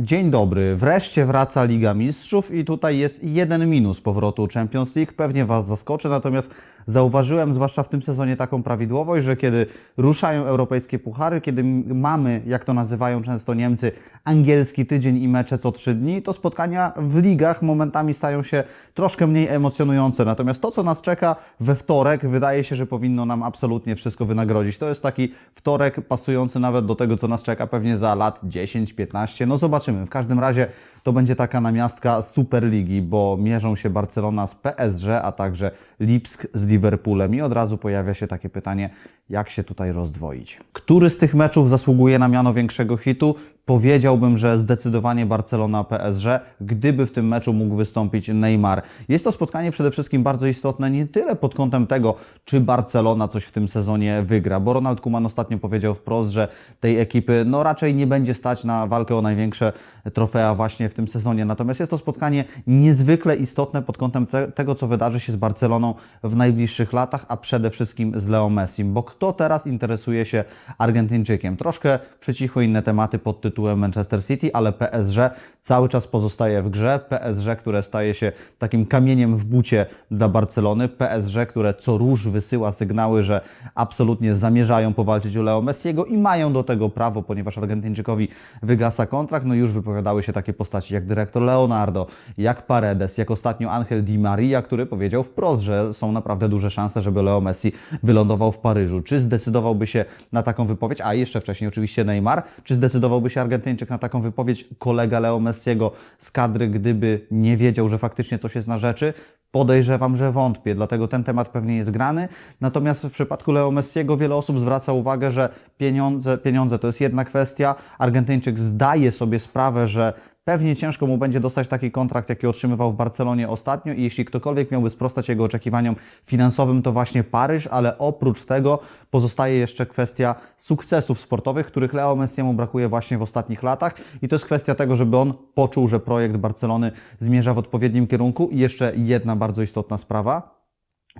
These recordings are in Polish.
Dzień dobry, wreszcie wraca Liga Mistrzów i tutaj jest jeden minus powrotu Champions League. Pewnie Was zaskoczy, natomiast zauważyłem, zwłaszcza w tym sezonie, taką prawidłowość, że kiedy ruszają europejskie puchary, kiedy mamy, jak to nazywają często Niemcy, angielski tydzień i mecze co trzy dni, to spotkania w ligach momentami stają się troszkę mniej emocjonujące. Natomiast to, co nas czeka we wtorek, wydaje się, że powinno nam absolutnie wszystko wynagrodzić. To jest taki wtorek pasujący nawet do tego, co nas czeka pewnie za lat 10-15. No zobaczymy. W każdym razie to będzie taka namiastka Superligi, bo mierzą się Barcelona z PSG, a także Lipsk z Liverpoolem. I od razu pojawia się takie pytanie, jak się tutaj rozdwoić. Który z tych meczów zasługuje na miano większego hitu? Powiedziałbym, że zdecydowanie Barcelona PSG, gdyby w tym meczu mógł wystąpić Neymar. Jest to spotkanie przede wszystkim bardzo istotne nie tyle pod kątem tego, czy Barcelona coś w tym sezonie wygra, bo Ronald Koeman ostatnio powiedział wprost, że tej ekipy no raczej nie będzie stać na walkę o największe trofea właśnie w tym sezonie. Natomiast jest to spotkanie niezwykle istotne pod kątem tego, co wydarzy się z Barceloną w najbliższych latach, a przede wszystkim z Leo Messi, bo kto teraz interesuje się Argentyńczykiem? Troszkę przycichły inne tematy pod tytułem Manchester City, ale PSG cały czas pozostaje w grze. PSG, które staje się takim kamieniem w bucie dla Barcelony. PSG, które co róż wysyła sygnały, że absolutnie zamierzają powalczyć o Leo Messiego i mają do tego prawo, ponieważ Argentyńczykowi wygasa kontrakt. No już wypowiadały się takie postaci jak dyrektor Leonardo, jak Paredes, jak ostatnio Angel Di Maria, który powiedział wprost, że są naprawdę duże szanse, żeby Leo Messi wylądował w Paryżu. Czy zdecydowałby się na taką wypowiedź? A jeszcze wcześniej oczywiście Neymar. Czy zdecydowałby się Argentyńczyk na taką wypowiedź kolega Leo Messiego z kadry, gdyby nie wiedział, że faktycznie coś jest na rzeczy? Podejrzewam, że wątpię, dlatego ten temat pewnie jest grany. Natomiast w przypadku Leo Messiego wiele osób zwraca uwagę, że pieniądze, pieniądze to jest jedna kwestia. Argentyńczyk zdaje sobie sprawę, że Pewnie ciężko mu będzie dostać taki kontrakt, jaki otrzymywał w Barcelonie ostatnio i jeśli ktokolwiek miałby sprostać jego oczekiwaniom finansowym, to właśnie Paryż, ale oprócz tego pozostaje jeszcze kwestia sukcesów sportowych, których Leo Messiemu brakuje właśnie w ostatnich latach i to jest kwestia tego, żeby on poczuł, że projekt Barcelony zmierza w odpowiednim kierunku. I jeszcze jedna bardzo istotna sprawa.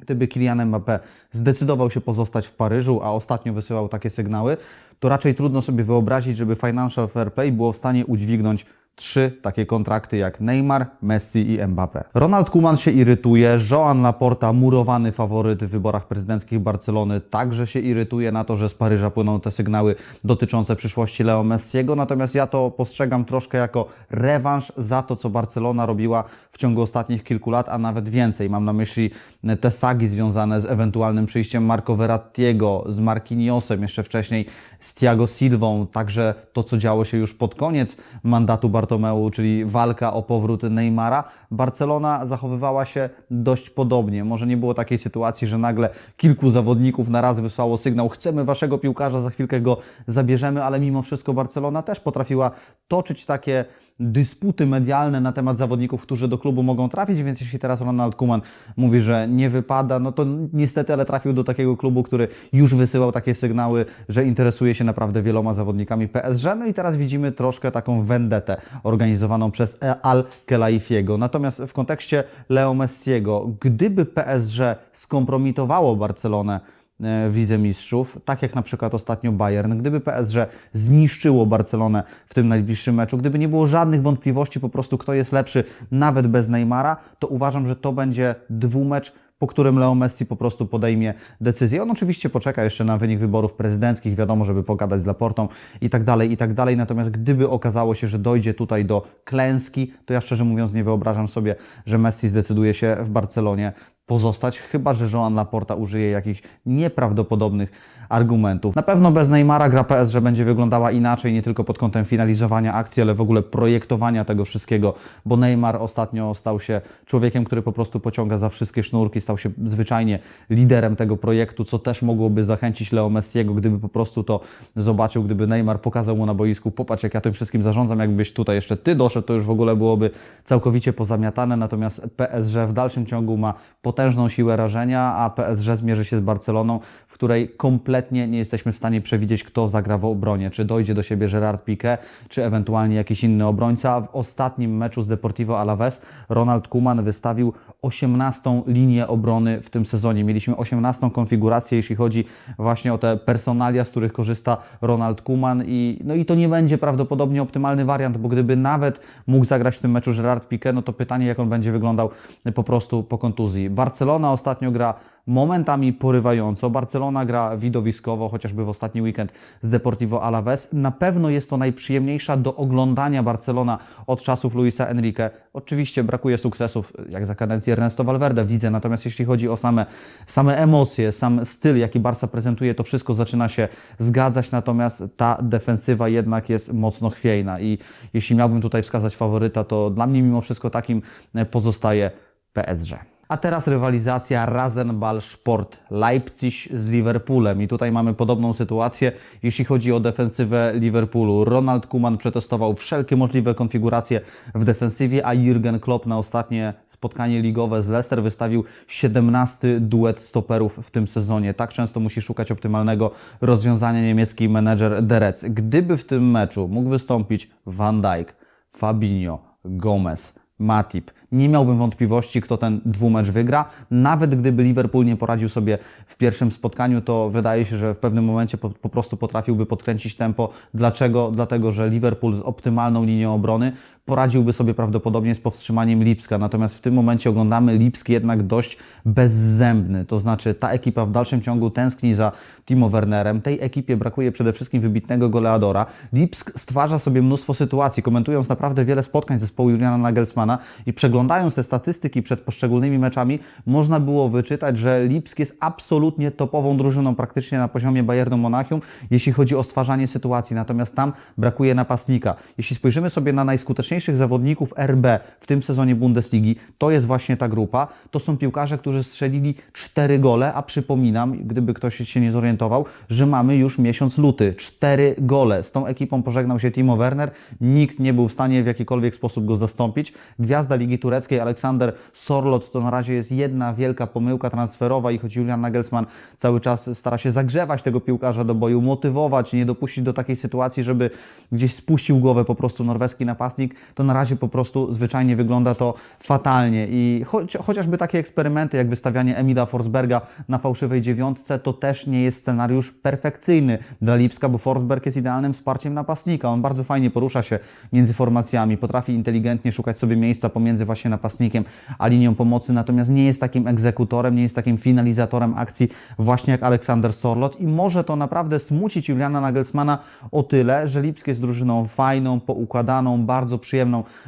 Gdyby Kylian Mbappé zdecydował się pozostać w Paryżu, a ostatnio wysyłał takie sygnały, to raczej trudno sobie wyobrazić, żeby Financial Fair Play było w stanie udźwignąć trzy takie kontrakty jak Neymar, Messi i Mbappé. Ronald Koeman się irytuje, Joan Laporta, murowany faworyt w wyborach prezydenckich Barcelony, także się irytuje na to, że z Paryża płyną te sygnały dotyczące przyszłości Leo Messiego, natomiast ja to postrzegam troszkę jako rewanż za to, co Barcelona robiła w ciągu ostatnich kilku lat, a nawet więcej. Mam na myśli te sagi związane z ewentualnym przyjściem Marco Verrattiego, z Marquinhosem, jeszcze wcześniej z Thiago Silvą, także to, co działo się już pod koniec mandatu Bartomeu, czyli walka o powrót Neymara. Barcelona zachowywała się dość podobnie. Może nie było takiej sytuacji, że nagle kilku zawodników na raz wysłało sygnał chcemy waszego piłkarza, za chwilkę go zabierzemy, ale mimo wszystko Barcelona też potrafiła toczyć takie dysputy medialne na temat zawodników, którzy do klubu mogą trafić, więc jeśli teraz Ronald Koeman mówi, że nie wypada, no to niestety, ale trafił do takiego klubu, który już wysyłał takie sygnały, że interesuje się naprawdę wieloma zawodnikami PSG. No i teraz widzimy troszkę taką vendetę organizowaną przez Al Kelaifiego. Natomiast w kontekście Leo Messiego, gdyby PSG skompromitowało Barcelonę e, w Mistrzów, tak jak na przykład ostatnio Bayern, gdyby PSG zniszczyło Barcelonę w tym najbliższym meczu, gdyby nie było żadnych wątpliwości po prostu kto jest lepszy nawet bez Neymara, to uważam, że to będzie dwumecz, po którym Leo Messi po prostu podejmie decyzję. On oczywiście poczeka jeszcze na wynik wyborów prezydenckich, wiadomo, żeby pogadać z Laportą i tak dalej, i tak dalej. Natomiast gdyby okazało się, że dojdzie tutaj do klęski, to ja szczerze mówiąc nie wyobrażam sobie, że Messi zdecyduje się w Barcelonie pozostać, chyba że Joan Laporta użyje jakichś nieprawdopodobnych argumentów. Na pewno bez Neymara gra PSG będzie wyglądała inaczej, nie tylko pod kątem finalizowania akcji, ale w ogóle projektowania tego wszystkiego, bo Neymar ostatnio stał się człowiekiem, który po prostu pociąga za wszystkie sznurki, stał się zwyczajnie liderem tego projektu, co też mogłoby zachęcić Leo Messiego, gdyby po prostu to zobaczył, gdyby Neymar pokazał mu na boisku, popatrz jak ja tym wszystkim zarządzam, jakbyś tutaj jeszcze ty doszedł, to już w ogóle byłoby całkowicie pozamiatane, natomiast PSG w dalszym ciągu ma potencjał potężną siłę rażenia, a PSG zmierzy się z Barceloną, w której kompletnie nie jesteśmy w stanie przewidzieć, kto zagra w obronie. Czy dojdzie do siebie Gerard Piqué, czy ewentualnie jakiś inny obrońca. W ostatnim meczu z Deportivo Alaves Ronald Koeman wystawił 18 linię obrony w tym sezonie. Mieliśmy 18 konfigurację, jeśli chodzi właśnie o te personalia, z których korzysta Ronald Koeman i, no i to nie będzie prawdopodobnie optymalny wariant, bo gdyby nawet mógł zagrać w tym meczu Gerard Piqué, no to pytanie, jak on będzie wyglądał po prostu po kontuzji. Barcelona ostatnio gra momentami porywająco. Barcelona gra widowiskowo, chociażby w ostatni weekend z Deportivo Alaves. Na pewno jest to najprzyjemniejsza do oglądania Barcelona od czasów Luisa Enrique. Oczywiście brakuje sukcesów, jak za kadencji Ernesto Valverde w lidze, natomiast jeśli chodzi o same, same emocje, sam styl, jaki Barca prezentuje, to wszystko zaczyna się zgadzać, natomiast ta defensywa jednak jest mocno chwiejna i jeśli miałbym tutaj wskazać faworyta, to dla mnie mimo wszystko takim pozostaje PSG. A teraz rywalizacja Rasenball Sport Leipzig z Liverpoolem. I tutaj mamy podobną sytuację, jeśli chodzi o defensywę Liverpoolu. Ronald Koeman przetestował wszelkie możliwe konfiguracje w defensywie, a Jurgen Klopp na ostatnie spotkanie ligowe z Leicester wystawił 17 duet stoperów w tym sezonie. Tak często musi szukać optymalnego rozwiązania niemiecki menedżer Derec. Gdyby w tym meczu mógł wystąpić Van Dijk, Fabinho, Gomez, Matip, nie miałbym wątpliwości, kto ten dwumecz wygra. Nawet gdyby Liverpool nie poradził sobie w pierwszym spotkaniu, to wydaje się, że w pewnym momencie po, po, prostu potrafiłby podkręcić tempo. Dlaczego? Dlatego, że Liverpool z optymalną linią obrony poradziłby sobie prawdopodobnie z powstrzymaniem Lipska. Natomiast w tym momencie oglądamy Lipsk jednak dość bezzębny. To znaczy ta ekipa w dalszym ciągu tęskni za Timo Wernerem. Tej ekipie brakuje przede wszystkim wybitnego goleadora. Lipsk stwarza sobie mnóstwo sytuacji, komentując naprawdę wiele spotkań zespołu Juliana Nagelsmana i przeglądając te statystyki przed poszczególnymi meczami, można było wyczytać, że Lipsk jest absolutnie topową drużyną praktycznie na poziomie Bayernu Monachium, jeśli chodzi o stwarzanie sytuacji. Natomiast tam brakuje napastnika. Jeśli spojrzymy sobie na najskuteczniejszych zawodników RB w tym sezonie Bundesligi, to jest właśnie ta grupa. To są piłkarze, którzy strzelili cztery gole, a przypominam, gdyby ktoś się nie zorientował, że mamy już miesiąc luty. Cztery gole. Z tą ekipą pożegnał się Timo Werner. Nikt nie był w stanie w jakikolwiek sposób go zastąpić. Gwiazda Ligi Tureckiej Aleksander Sorlot to na razie jest jedna wielka pomyłka transferowa i choć Julian Nagelsmann cały czas stara się zagrzewać tego piłkarza do boju, motywować, nie dopuścić do takiej sytuacji, żeby gdzieś spuścił głowę po prostu norweski napastnik, to na razie po prostu zwyczajnie wygląda to fatalnie i chociażby takie eksperymenty jak wystawianie Emila Forsberga na fałszywej dziewiątce, to też nie jest scenariusz perfekcyjny dla Lipska, bo Forsberg jest idealnym wsparciem napastnika. On bardzo fajnie porusza się między formacjami, potrafi inteligentnie szukać sobie miejsca pomiędzy właśnie napastnikiem a linią pomocy, natomiast nie jest takim egzekutorem, nie jest takim finalizatorem akcji właśnie jak Aleksander Sorlot i może to naprawdę smucić Juliana Nagelsmana o tyle, że Lipsk jest drużyną fajną, poukładaną, bardzo przyjemną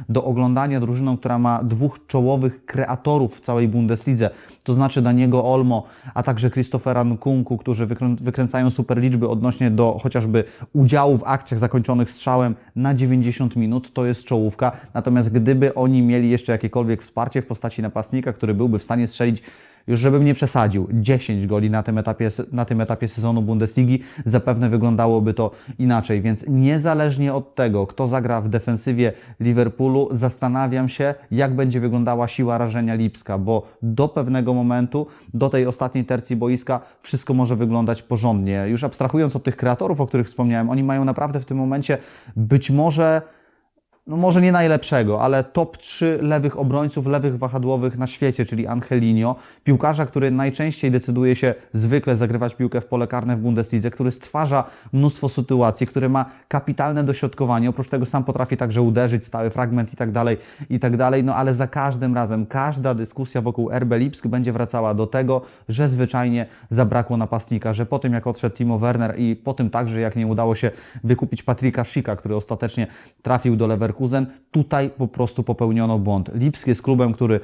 do oglądania, drużyną, która ma dwóch czołowych kreatorów w całej Bundeslidze, to znaczy Daniego Olmo, a także Christophera Nkunku, którzy wykrę wykręcają super liczby odnośnie do chociażby udziału w akcjach zakończonych strzałem na 90 minut, to jest czołówka, natomiast gdyby oni mieli jeszcze jakiekolwiek wsparcie w postaci napastnika, który byłby w stanie strzelić już żebym nie przesadził, 10 goli na tym, etapie, na tym etapie sezonu Bundesligi, zapewne wyglądałoby to inaczej. Więc niezależnie od tego, kto zagra w defensywie Liverpoolu, zastanawiam się, jak będzie wyglądała siła rażenia Lipska, bo do pewnego momentu, do tej ostatniej tercji boiska, wszystko może wyglądać porządnie. Już abstrahując od tych kreatorów, o których wspomniałem, oni mają naprawdę w tym momencie być może no może nie najlepszego, ale top 3 lewych obrońców, lewych wahadłowych na świecie, czyli Angelino, piłkarza, który najczęściej decyduje się zwykle zagrywać piłkę w pole karne w Bundeslidze, który stwarza mnóstwo sytuacji, który ma kapitalne dośrodkowanie, oprócz tego sam potrafi także uderzyć, stały fragment i tak dalej, i tak dalej, no ale za każdym razem, każda dyskusja wokół RB Lipsk będzie wracała do tego, że zwyczajnie zabrakło napastnika, że po tym jak odszedł Timo Werner i po tym także jak nie udało się wykupić Patryka Schicka, który ostatecznie trafił do Leverkusen, Leverkusen, tutaj po prostu popełniono błąd. Lipsk jest klubem, który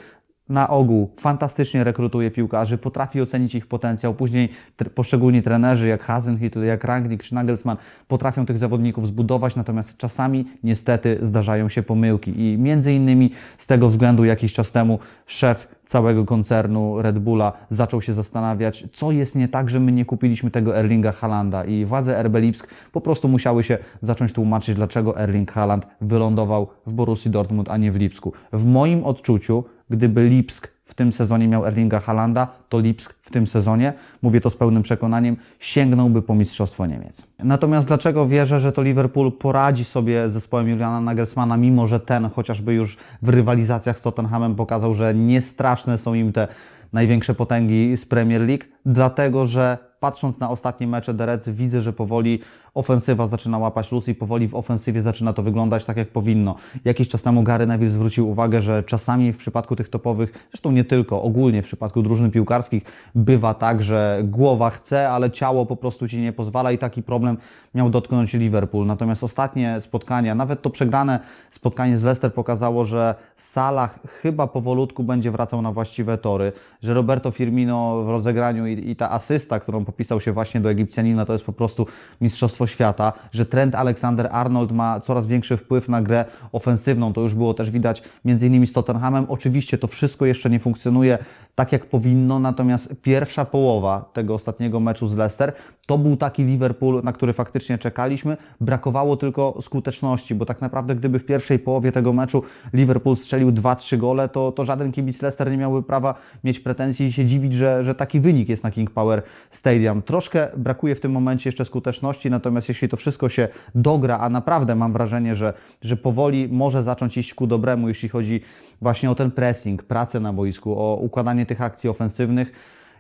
na ogół fantastycznie rekrutuje piłkarzy, potrafi ocenić ich potencjał. Później poszczególni trenerzy, jak Hasenhüttl, jak Rangnick czy Nagelsmann, potrafią tych zawodników zbudować, natomiast czasami niestety zdarzają się pomyłki. I między innymi z tego względu jakiś czas temu szef całego koncernu Red Bulla zaczął się zastanawiać, co jest nie tak, że my nie kupiliśmy tego Erlinga Halanda i władze RB Lipsk po prostu musiały się zacząć tłumaczyć, dlaczego Erling Haaland wylądował w Borussii Dortmund, a nie w Lipsku. W moim odczuciu gdyby Lipsk w tym sezonie miał Erlinga Halanda, to Lipsk w tym sezonie, mówię to z pełnym przekonaniem, sięgnąłby po Mistrzostwo Niemiec. Natomiast dlaczego wierzę, że to Liverpool poradzi sobie z zespołem Juliana Nagelsmana, mimo że ten chociażby już w rywalizacjach z Tottenhamem pokazał, że niestraszne są im te największe potęgi z Premier League, dlatego że patrząc na ostatnie mecze Reds, widzę, że powoli ofensywa zaczyna łapać luz i powoli w ofensywie zaczyna to wyglądać tak, jak powinno. Jakiś czas temu Gary Neville zwrócił uwagę, że czasami w przypadku tych topowych, zresztą nie tylko, ogólnie w przypadku drużyn piłkarskich bywa tak, że głowa chce, ale ciało po prostu Ci nie pozwala i taki problem miał dotknąć Liverpool. Natomiast ostatnie spotkania, nawet to przegrane spotkanie z Leicester pokazało, że Salah chyba powolutku będzie wracał na właściwe tory, że Roberto Firmino w rozegraniu i, i ta asysta, którą popisał się właśnie do Egipcjanina, to jest po prostu mistrzostwo świata, że Trent Alexander-Arnold ma coraz większy wpływ na grę ofensywną. To już było też widać między innymi z Tottenhamem. Oczywiście to wszystko jeszcze nie funkcjonuje tak, jak powinno, natomiast pierwsza połowa tego ostatniego meczu z Leicester to był taki Liverpool, na który faktycznie czekaliśmy. Brakowało tylko skuteczności, bo tak naprawdę gdyby w pierwszej połowie tego meczu Liverpool strzelił 2-3 gole, to, to żaden kibic Leicester nie miałby prawa mieć pretensji i się dziwić, że, że taki wynik jest na King Power Stadium. Troszkę brakuje w tym momencie jeszcze skuteczności, natomiast jeśli to wszystko się dogra, a naprawdę mam wrażenie, że, że powoli może zacząć iść ku dobremu, jeśli chodzi właśnie o ten pressing, pracę na boisku, o układanie tych akcji ofensywnych,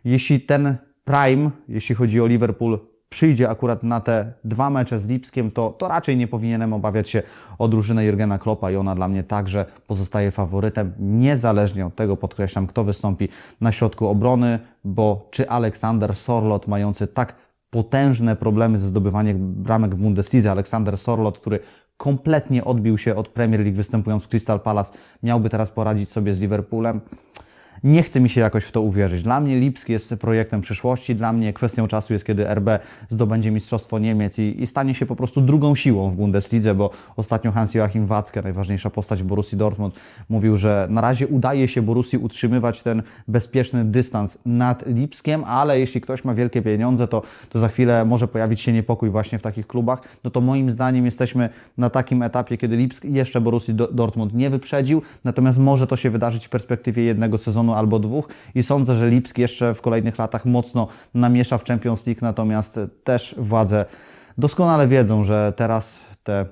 jeśli ten prime, jeśli chodzi o Liverpool, przyjdzie akurat na te dwa mecze z Lipskiem, to, to raczej nie powinienem obawiać się o drużynę Jurgena Kloppa i ona dla mnie także pozostaje faworytem, niezależnie od tego, podkreślam, kto wystąpi na środku obrony, bo czy Aleksander Sorlot, mający tak potężne problemy ze zdobywaniem bramek w Bundeslidze, Aleksander Sorlot, który kompletnie odbił się od Premier League występując w Crystal Palace, miałby teraz poradzić sobie z Liverpoolem. Nie chce mi się jakoś w to uwierzyć. Dla mnie Lipsk jest projektem przyszłości, dla mnie kwestią czasu jest, kiedy RB zdobędzie Mistrzostwo Niemiec i, i stanie się po prostu drugą siłą w Bundeslidze, bo ostatnio Hans-Joachim Watzke, najważniejsza postać w Borussii Dortmund, mówił, że na razie udaje się Borussii utrzymywać ten bezpieczny dystans nad Lipskiem, ale jeśli ktoś ma wielkie pieniądze, to, to za chwilę może pojawić się niepokój właśnie w takich klubach. No to moim zdaniem jesteśmy na takim etapie, kiedy Lipsk jeszcze Borussii Do- Dortmund nie wyprzedził, natomiast może to się wydarzyć w perspektywie jednego sezonu albo dwóch i sądzę, że Lipsk jeszcze w kolejnych latach mocno namiesza w Champions League, natomiast też władze doskonale wiedzą, że teraz te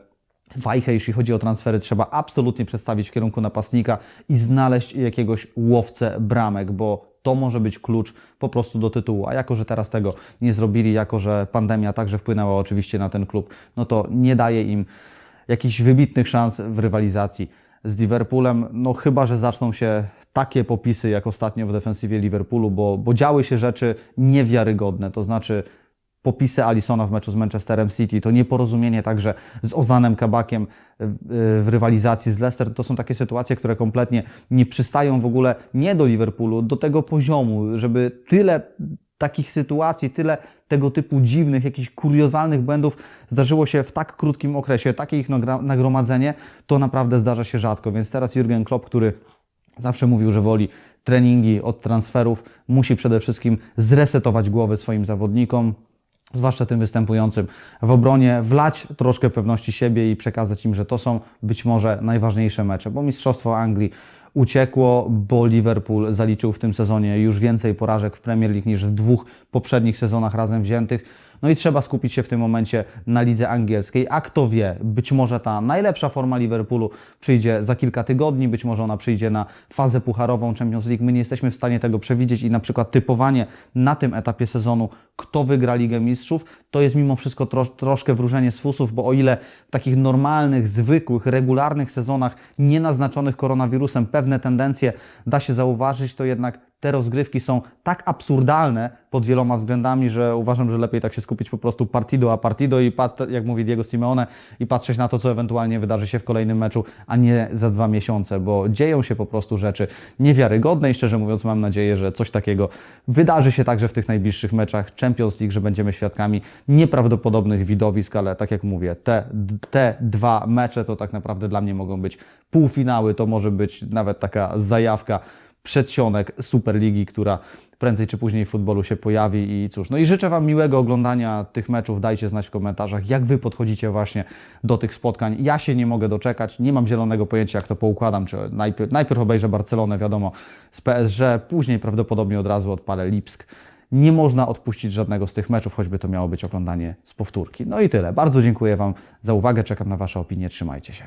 wajchę, jeśli chodzi o transfery, trzeba absolutnie przestawić w kierunku napastnika i znaleźć jakiegoś łowcę bramek, bo to może być klucz po prostu do tytułu. A jako, że teraz tego nie zrobili, jako, że pandemia także wpłynęła oczywiście na ten klub, no to nie daje im jakichś wybitnych szans w rywalizacji z Liverpoolem, no chyba, że zaczną się takie popisy jak ostatnio w defensywie Liverpoolu, bo, bo działy się rzeczy niewiarygodne, to znaczy popisy Alisona w meczu z Manchesterem City, to nieporozumienie także z Ozanem Kabakiem w, w rywalizacji z Leicester, to są takie sytuacje, które kompletnie nie przystają w ogóle nie do Liverpoolu, do tego poziomu, żeby tyle takich sytuacji, tyle tego typu dziwnych, jakichś kuriozalnych błędów zdarzyło się w tak krótkim okresie, takie ich nagromadzenie, to naprawdę zdarza się rzadko, więc teraz Jurgen Klopp, który Zawsze mówił, że woli treningi od transferów. Musi przede wszystkim zresetować głowy swoim zawodnikom, zwłaszcza tym występującym w obronie, wlać troszkę pewności siebie i przekazać im, że to są być może najważniejsze mecze, bo Mistrzostwo Anglii uciekło, bo Liverpool zaliczył w tym sezonie już więcej porażek w Premier League niż w dwóch poprzednich sezonach razem wziętych. No i trzeba skupić się w tym momencie na lidze angielskiej. A kto wie, być może ta najlepsza forma Liverpoolu przyjdzie za kilka tygodni, być może ona przyjdzie na fazę pucharową Champions League. My nie jesteśmy w stanie tego przewidzieć i na przykład typowanie na tym etapie sezonu, kto wygra Ligę Mistrzów, to jest mimo wszystko tro, troszkę wróżenie z fusów, bo o ile w takich normalnych, zwykłych, regularnych sezonach nienaznaczonych koronawirusem pewne tendencje da się zauważyć, to jednak te rozgrywki są tak absurdalne pod wieloma względami, że uważam, że lepiej tak się skupić po prostu partido a partido i pat, jak mówi Diego Simeone i patrzeć na to, co ewentualnie wydarzy się w kolejnym meczu, a nie za dwa miesiące, bo dzieją się po prostu rzeczy niewiarygodne i szczerze mówiąc mam nadzieję, że coś takiego wydarzy się także w tych najbliższych meczach Champions League, że będziemy świadkami nieprawdopodobnych widowisk, ale tak jak mówię, te, te dwa mecze to tak naprawdę dla mnie mogą być półfinały, to może być nawet taka zajawka przedsionek Superligi, która prędzej czy później w futbolu się pojawi i cóż. No i życzę Wam miłego oglądania tych meczów. Dajcie znać w komentarzach, jak Wy podchodzicie właśnie do tych spotkań. Ja się nie mogę doczekać, nie mam zielonego pojęcia, jak to poukładam, czy najpierw, najpierw obejrzę Barcelonę, wiadomo, z PSG, później prawdopodobnie od razu odpalę Lipsk. Nie można odpuścić żadnego z tych meczów, choćby to miało być oglądanie z powtórki. No i tyle. Bardzo dziękuję Wam za uwagę, czekam na Wasze opinie, trzymajcie się.